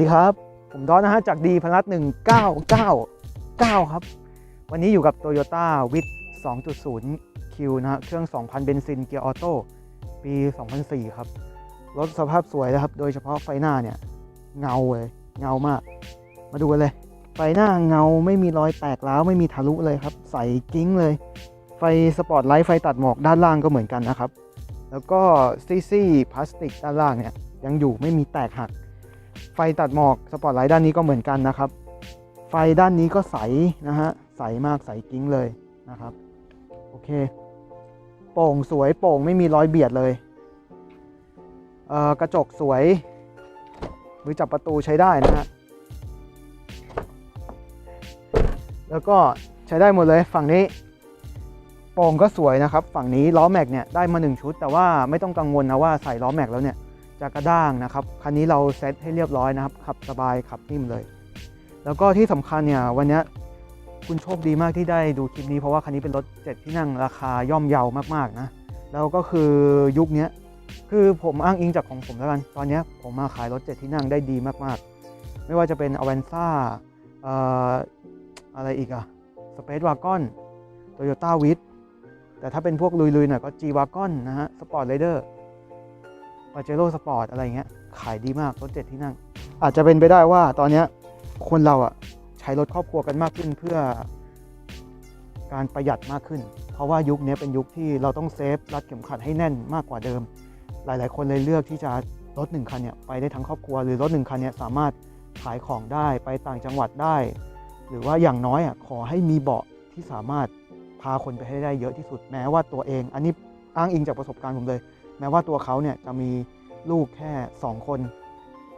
ดีครับ ผมดอนนะฮะจากดีพลัสหนึ่งเก้าเก้าเก้าครับ วันนี้อยู่กับ Toyota w i t 2.0 Q นะฮะเครื่อง 2,000 เบนซินเกียร์ออโต้ปี 2004 ครับ รถสภาพสวยนะครับ โดยเฉพาะไฟหน้าเนี่ย เงาเลย เงามาก มาดูกันเลย ไฟหน้าเงาไม่มีรอยแตกร้าวไม่มีทะลุเลยครับ ใสกิ้งเลย ไฟสปอตไลท์ไฟตัดหมอกด้านล่างก็เหมือนกันนะครับ แล้วก็ซี่ซี่พลาสติกด้านล่างเนี่ยยังอยู่ไม่มีแตกหัก ไฟตัดหมอกสปอตไลท์ด้านนี้ก็เหมือนกันนะครับ ไฟด้านนี้ก็ใสนะฮะใสมากใสกิ้งเลยนะครับโอเค โป่งสวยโป่งไม่มีรอยเบียดเลยเอ่อกระจกสวยมือจับประตูใช้ได้นะฮะแล้วก็ใช้ได้หมดเลยฝั่งนี้โป่งก็สวยนะครับ ฝั่งนี้ล้อแม็กเนี่ยได้มา 1 ชุด แต่ว่าไม่ต้องกังวลนะว่าใส่ล้อแม็กแล้วเนี่ย จะกระด้างนะครับ คันนี้เราเซตให้เรียบร้อยนะครับ ขับสบายขับนิ่มเลย แล้วก็ที่สำคัญเนี่ยวันนี้คุณโชคดีมากที่ได้ดูคลิปนี้เพราะว่าคันนี้เป็นรถเจ็ดที่นั่งราคาย่อมเยาวมากๆนะ แล้วก็คือยุคนี้คือผมอ้างอิงจากของผมแล้วกัน ตอนนี้ผมมาขายรถเจ็ดที่นั่งได้ดีมากๆ ไม่ว่าจะเป็น a v a n z a เอ่ออะไรอีกอะ Space Wagon Toyota w i t แต่ถ้าเป็นพวกลุยๆหน่อยก็ G Wagon นะฮะ Sport Raider p a j e r o Sport อะไรอย่างเงี้ยขายดีมากรถเจ็ดที่นั่ง อาจจะเป็นไปได้ว่าตอนเนี้คนเราอะใช้รถครอบครัวกันมากขึ้นเพื่อการประหยัดมากขึ้น เพราะว่ายุคนี้เป็นยุคที่เราต้องเซฟรัดเข็มขัดให้แน่นมากกว่าเดิม หลาย ๆ คนเลยเลือกที่จะรถหนึ่งคันเนี่ยไปได้ทั้งครอบครัว หรือรถหนึ่งคันเนี่ยสามารถขายของได้ไปต่างจังหวัดได้ หรือว่าอย่างน้อยอะขอให้มีเบาะที่สามารถพาคนไปให้ได้เยอะที่สุดแม้ว่าตัวเอง อันนี้อ้างอิงจากประสบการณ์ผมเลย แม้ว่าตัวเขาเนี่ยจะมีลูกแค่ 2 คน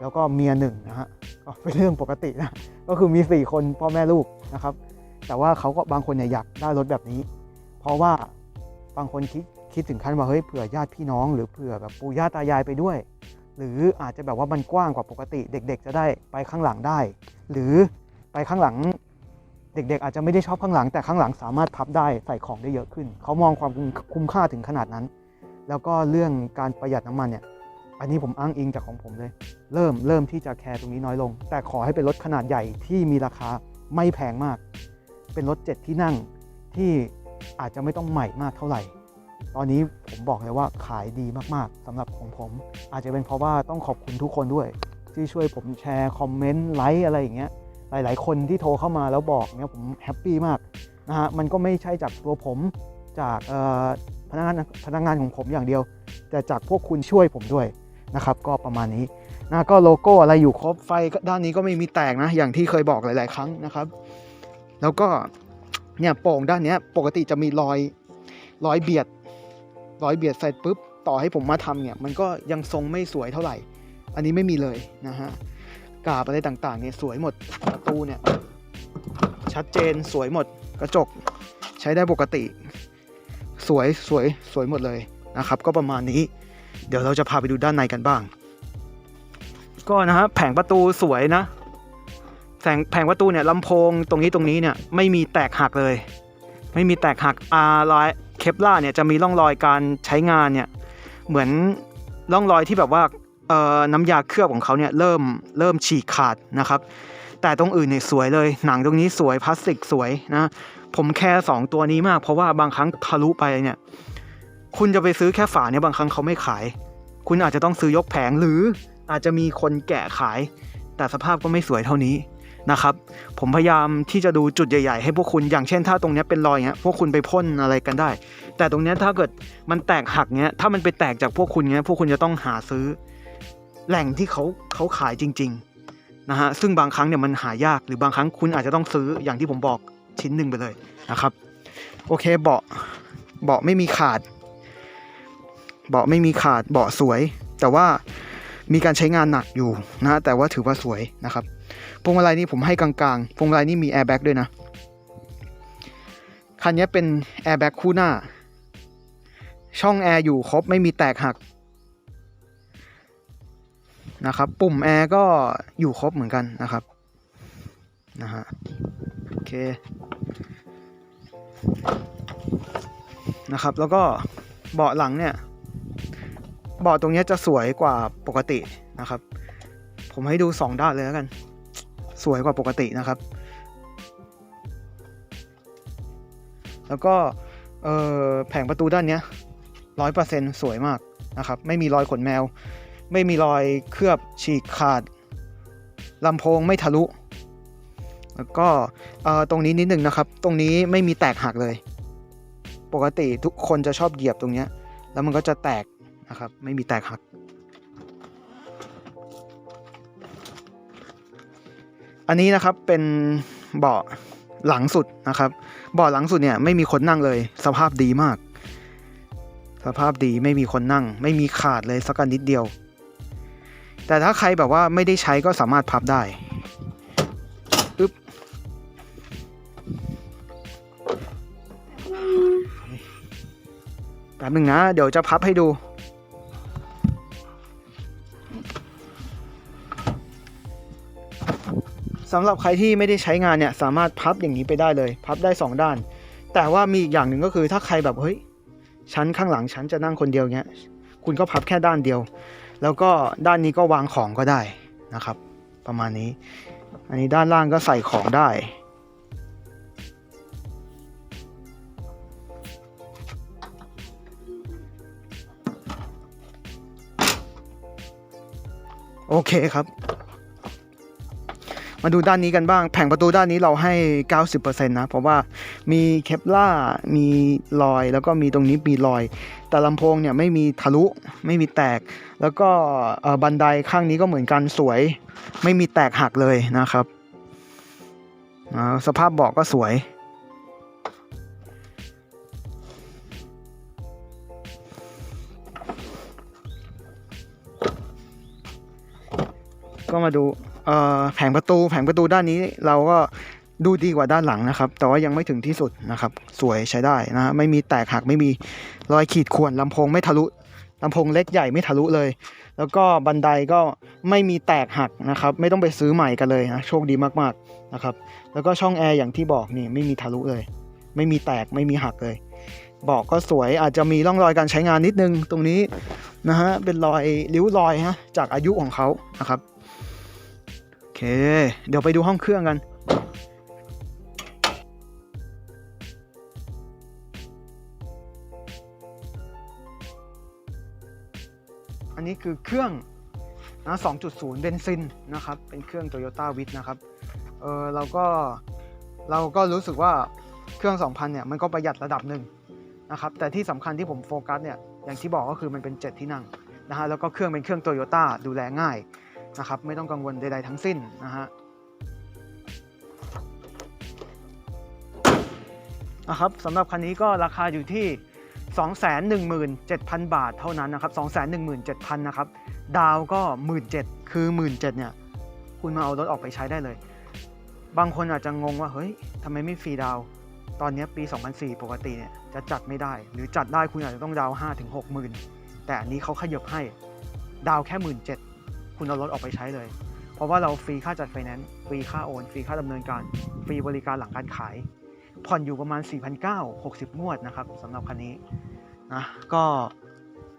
แล้วก็เมียหนึ่งนะฮะก็เป็นเรื่องปกตินะก็คือมี 4 คนพ่อแม่ลูกนะครับ แต่ว่าเขาก็บางคนเนี่ยอยากได้รถแบบนี้ เพราะว่าบางคนคิดคิดถึงขั้นว่าเฮ้ยเผื่อญาติพี่น้อง หรือเผื่อแบบปู่ย่าตายายไปด้วย หรืออาจจะแบบว่ามันกว้างกว่าปกติ เด็ก ๆ จะได้ไปข้างหลังได้ หรือไปข้างหลังเด็กๆ อาจจะไม่ได้ชอบข้างหลังแต่ข้างหลังสามารถพับได้ใส่ของได้เยอะขึ้น เขามองความคุ้มคุ้มค่าถึงขนาดนั้น แล้วก็เรื่องการประหยัดน้ำมันเนี่ยอันนี้ผมอ้างอิงจากของผมเลย เริ่มเริ่มที่จะแคร์ตรงนี้น้อยลง แต่ขอให้เป็นรถขนาดใหญ่ที่มีราคาไม่แพงมาก เป็นรถเจ็ดที่นั่งที่อาจจะไม่ต้องใหม่มากเท่าไหร่ ตอนนี้ผมบอกเลยว่าขายดีมากๆสำหรับของผม อาจจะเป็นเพราะว่าต้องขอบคุณทุกคนด้วย ที่ช่วยผมแชร์คอมเมนต์ไลค์อะไรอย่างเงี้ยหลาย ๆ คนที่โทรเข้ามาแล้วบอกเนี่ยผมแฮปปี้มากนะฮะมันก็ไม่ใช่จากตัวผม จากพนักงานพนักงานของผมอย่างเดียว แต่จากพวกคุณช่วยผมด้วยนะครับ ก็ประมาณนี้นะก็โลโก้อะไรอยู่ครบไฟด้านนี้ก็ไม่มีแตกนะ อย่างที่เคยบอกหลาย ๆ ครั้งนะครับ แล้วก็เนี่ยโป่งด้านเนี้ยปกติจะมีรอยรอยเบียดรอยเบียดเสร็จปุ๊บต่อให้ผมมาทำเนี่ยมันก็ยังทรงไม่สวยเท่าไหร่ อันนี้ไม่มีเลยนะฮะกาบอะไรต่างๆเนี่ยสวยหมดประตูเนี่ยชัดเจนสวยหมดกระจกใช้ได้ปกติ สวยสวยสวยหมดเลยนะครับ ก็ประมาณนี้ เดี๋ยวเราจะพาไปดูด้านในกันบ้าง ก็นะฮะแผงประตูสวยนะแผงแผงประตูเนี่ยลำโพงตรงนี้ตรงนี้เนี่ยไม่มีแตกหักเลย ไม่มีแตกหักอาลายเคปล่าเนี่ยจะมีร่องรอยการใช้งานเนี่ยเหมือนร่องรอยที่แบบว่าเอ่อน้ำยาเคลือบของเขาเนี่ยเริ่มเริ่มฉีกขาดนะครับ แต่ตรงอื่นเนี่ยสวยเลย หนังตรงนี้สวยพลาสติกสวยนะ ผมแค่สองตัวนี้มาก เพราะว่าบางครั้งทะลุไปเนี่ย คุณจะไปซื้อแค่ฝาเนี่ยบางครั้งเขาไม่ขาย คุณอาจจะต้องซื้อยกแผงหรืออาจจะมีคนแกะขาย แต่สภาพก็ไม่สวยเท่านี้นะครับ ผมพยายามที่จะดูจุดใหญ่ ๆ ให้พวกคุณอย่างเช่น ถ้าตรงนี้เป็นรอยเงี้ยพวกคุณไปพ่นอะไรกันได้ แต่ตรงนี้ถ้าเกิดมันแตกหักเงี้ยถ้ามันไปแตกจากพวกคุณเงี้ยพวกคุณจะต้องหาซื้อ แหล่งที่เขาเขาขายจริง ๆนะฮะซึ่งบางครั้งเนี่ยมันหายากหรือบางครั้งคุณอาจจะต้องซื้ออย่างที่ผมบอก ชิ้นหนึ่งไปเลยนะครับ โอเคเบาะเบาะไม่มีขาด เบาะไม่มีขาดเบาะสวย แต่ว่ามีการใช้งานหนักอยู่นะแต่ว่าถือว่าสวยนะครับพวงมาลัยนี่ผมให้กลางๆพวงมาลัยนี่มีแอร์แบ็กด้วยนะคันนี้เป็นแอร์แบ็กคู่หน้า ช่องแอร์อยู่ครบไม่มีแตกหักนะครับ ปุ่มแอร์ก็อยู่ครบเหมือนกันนะครับนะฮะ เคนะครับ แล้วก็เบาะหลังเนี่ยเบาะตรงนี้จะสวยกว่าปกตินะครับ ผมให้ดูสองด้านเลยแล้วกัน สวยกว่าปกตินะครับ แล้วก็แผงประตูด้านนี้ร้อยเปอร์เซ็นสวยมากนะครับ ไม่มีรอยขนแมว ไม่มีรอยเคลือบฉีกขาดลำโพงไม่ทะลุ แล้วก็ตรงนี้นิดหนึ่งนะครับ ตรงนี้ไม่มีแตกหักเลย ปกติทุกคนจะชอบเหยียบตรงนี้แล้วมันก็จะแตกนะครับ ไม่มีแตกหัก อันนี้นะครับเป็นเบาะหลังสุดนะครับเบาะหลังสุดเนี่ยไม่มีคนนั่งเลย สภาพดีมาก สภาพดีไม่มีคนนั่ง ไม่มีขาดเลยสักนิดเดียว แต่ถ้าใครแบบว่าไม่ได้ใช้ก็สามารถพับได้ แป๊บหนึ่งนะ เดี๋ยวจะพับให้ดู สำหรับใครที่ไม่ได้ใช้งานเนี่ย สามารถพับอย่างนี้ไปได้เลย พับได้ 2 ด้าน แต่ว่ามีอีกอย่างหนึ่งก็คือถ้าใครแบบเฮ้ยชั้นข้างหลังชั้นจะนั่งคนเดียวเงี้ย คุณก็พับแค่ด้านเดียว แล้วก็ด้านนี้ก็วางของก็ได้นะครับ ประมาณนี้ อันนี้ด้านล่างก็ใส่ของได้ โอเคครับ มาดูด้านนี้กันบ้าง แผงประตูด้านนี้เราให้ 90%นะ เพราะว่ามีเคปล่ามีรอย แล้วก็มีตรงนี้มีรอย แต่ลำโพงเนี่ยไม่มีทะลุ ไม่มีแตก แล้วก็บันไดข้างนี้ก็เหมือนกันสวย ไม่มีแตกหักเลยนะครับ สภาพเบาะก็สวย ก็มาดูแผงประตูแผงประตูด้านนี้เราก็ดูดีกว่าด้านหลังนะครับ แต่ว่ายังไม่ถึงที่สุดนะครับ สวยใช้ได้นะ ไม่มีแตกหักไม่มีรอยขีดข่วนลำโพงไม่ทะลุลำโพงเล็กใหญ่ไม่ทะลุเลย แล้วก็บันไดก็ไม่มีแตกหักนะครับ ไม่ต้องไปซื้อใหม่กันเลยนะโชคดีมากๆนะครับ แล้วก็ช่องแอร์อย่างที่บอกนี่ไม่มีทะลุเลย ไม่มีแตกไม่มีหักเลยเบอกก็สวยอาจจะมีร่องรอยการใช้งานนิดนึงตรงนี้นะฮะเป็นรอยริ้วรอยฮะจากอายุของเขานะครับ เค เดี๋ยวไปดูห้องเครื่องกันอันนี้คือเครื่องนะ2.0 เบนซินนะครับ เป็นเครื่อง Toyota w i t นะครับ เออเราก็เราก็รู้สึกว่าเครื่อง 2,000 เนี่ย มันก็ประหยัดระดับหนึ่งนะครับ แต่ที่สำคัญที่ผมโฟกัสเนี่ย อย่างที่บอกก็คือมันเป็น 7 ที่นั่งนะฮะ แล้วก็เครื่องเป็นเครื่อง Toyota ดูแลง่าย นะครับไม่ต้องกังวลใด ๆ ทั้งสิ้นนะฮะนะครับสำหรับคันนี้ก็ราคาอยู่ที่ 217,000 บาทเท่านั้นนะครับ217,000นะครับดาวก็ 17,000คือ 17,000เนี่ยคุณมาเอารถออกไปใช้ได้เลย บางคนอาจจะงงว่าเฮ้ยทำไมไม่ฟรีดาว ตอนนี้ปี 2004 ปกติเนี่ยจะจัดไม่ได้ หรือจัดได้คุณอาจจะต้องดาว5ถึง6หมื่นแต่อันนี้เขาขยบให้ดาวแค่ 17,000 คุณเอารถออกไปใช้เลย เพราะว่าเราฟรีค่าจัดไฟแนนซ์ฟรีค่าโอนฟรีค่าดำเนินการฟรีบริการหลังการขาย ผ่อนอยู่ประมาณ 4,900 60 งวดนะครับสำหรับคันนี้นะก็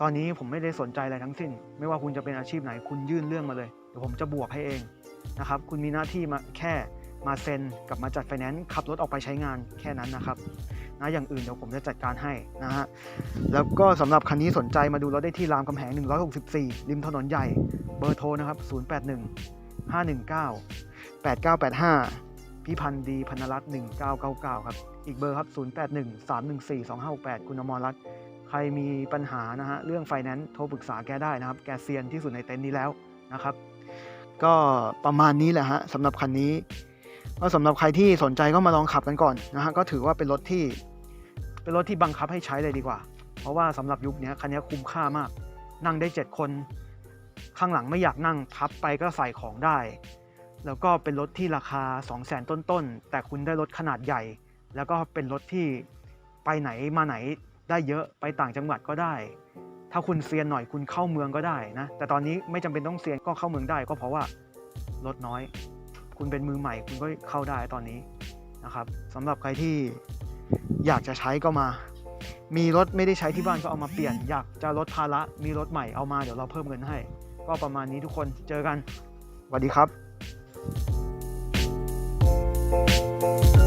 ตอนนี้ผมไม่ได้สนใจอะไรทั้งสิ้น ไม่ว่าคุณจะเป็นอาชีพไหนคุณยื่นเรื่องมาเลยเดี๋ยวผมจะบวกให้เองนะครับคุณมีหน้าที่มาแค่มาเซ็นกับมาจัดไฟแนนซ์ขับรถออกไปใช้งานแค่นั้นนะครับนะอย่างอื่นเดี๋ยวผมจะจัดการให้นะฮะแล้วก็สำหรับคันนี้สนใจมาดูรถได้ที่รามคำแหง 164 ริมถนนใหญ่ บอร์โทรนะครับ 081 519 8985 พี่พันธ์ดีพันรัตน์1999 ครับ อีกเบอร์ครับ 081 314 2568 คุณอมรรัตน์ใครมีปัญหานะฮะเรื่องไฟแนนซ์โทรปรึกษาแกได้นะครับ แกเซียนที่สุดในเต็นท์นี้แล้วนะครับ ก็ประมาณนี้แหละฮะสำหรับคันนี้ก็สำหรับใครที่สนใจก็มาลองขับกันก่อนนะฮะก็ถือว่าเป็นรถที่เป็นรถที่บังคับให้ใช้เลยดีกว่า เพราะว่าสำหรับยุคนี้คันนี้คุ้มค่ามาก นั่งได้ 7 คน ข้างหลังไม่อยากนั่งพับไปก็ใส่ของได้ แล้วก็เป็นรถที่ราคา 2 0 0 0 0 0ต้นๆ แต่คุณได้รถขนาดใหญ่ แล้วก็เป็นรถที่ไปไหนมาไหนได้เยอะไปต่างจังหวัดก็ได้ ถ้าคุณเซียนหน่อยคุณเข้าเมืองก็ได้นะ แต่ตอนนี้ไม่จำเป็นต้องเซียนก็เข้าเมืองได้ ก็เพราะว่ารถน้อย คุณเป็นมือใหม่คุณก็เข้าได้ตอนนี้นะครับสำหรับใครที่อยากจะใช้ก็มา มีรถไม่ได้ใช้ที่บ้านก็เอามาเปลี่ยน อยากจะลดภาระมีรถใหม่เอามาเดี๋ยวเราเพิ่มเงินให้ ก็ประมาณนี้ทุกคนเจอกันสวัสดีครับ thank you